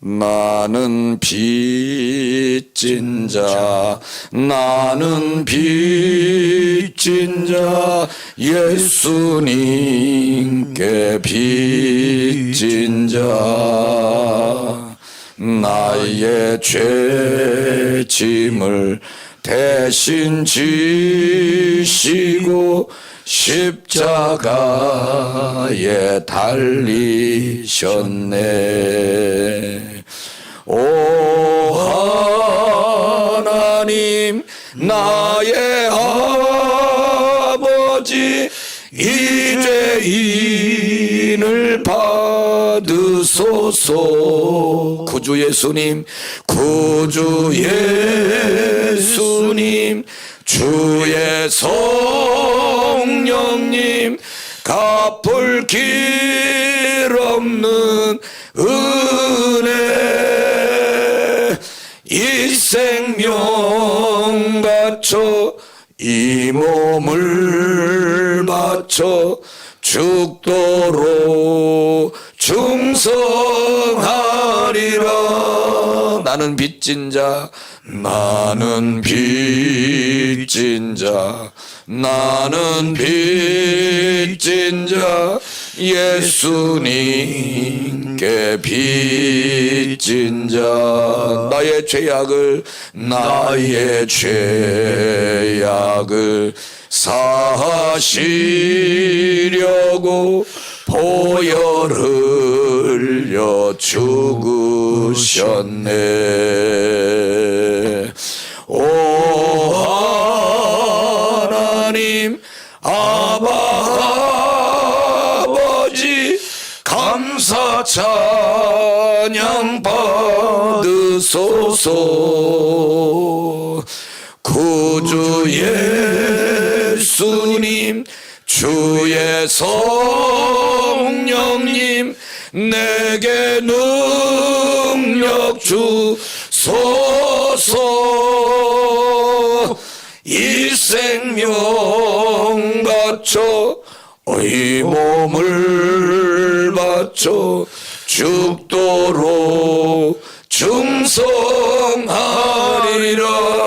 나는 빚진 자, 나는 빚진 자, 예수님께 빚진 자, 나의 죄 짐을 대신 지시고 십자가에 달리셨네. 하나님 나의 아버지 이제 인을 받으소서. 구주 예수님 구주 예수님 주의 성령님 갚을 길 없는 은혜 이 생명 바쳐 이 몸을 바쳐 죽도록 충성하리라. 나는 빚진 자 나는 빚진 자 나는 빚진 자 예수님께 빚진 자 나의 죄악을 나의 죄악을 사하시려고 보혈 흘려 죽으셨네 감사 찬양 받으소서. 구주 예수님 주의 성령님 내게 능력 주소서. 이 생명 바쳐 이 몸을 바쳐 죽도록 충성하리라.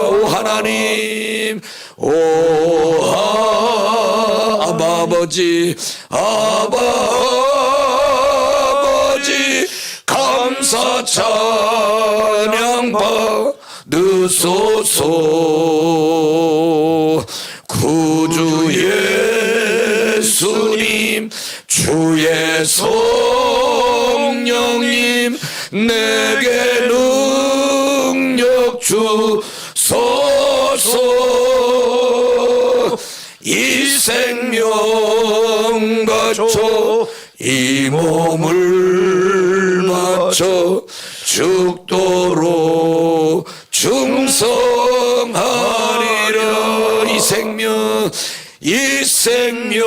오 하나님 오 아, 아바 아버지 아바 아버지 감사 찬양 받으소서. 구주 예수님 주의 성령님 내게 능력 주소서. 이 생명 바쳐 이 몸을 바쳐 죽도록 충성하리라. 이 생명 이 생명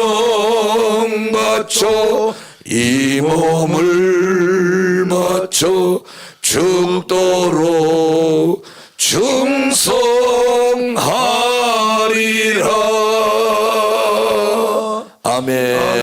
바쳐 이 몸을 바쳐 죽도록 충성하리라